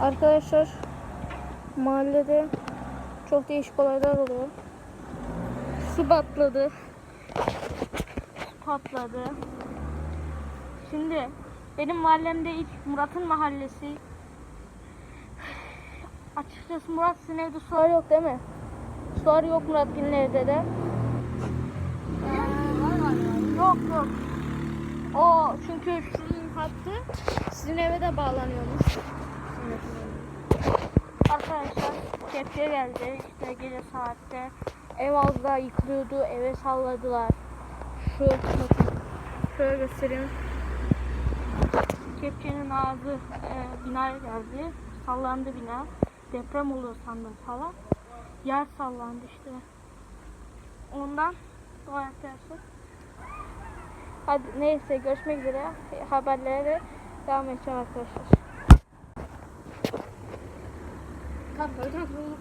Arkadaşlar mahallede çok değişik olaylar oluyor. Su patladı. Patladı. Şimdi benim mahallemde ilk Murat'ın mahallesi. Açıkçası Murat sizin evde sular yok değil mi? Sular yok Murat'ın evde de. Yok yok. O çünkü şunun hattı sizin eve de bağlanıyormuş. Arkadaşlar kepçe geldi işte gece saatte. Ev az yıkılıyordu. Eve salladılar. Şu bakın. Şöyle göstereyim. Kepçenin ağzı e, binaya geldi. Sallandı bina. Deprem oluyor sandım falan. Yer sallandı işte. Ondan o arkadaşlar. Hadi neyse görüşmek üzere. Haberlere devam edeceğim arkadaşlar. Как? Это у нас было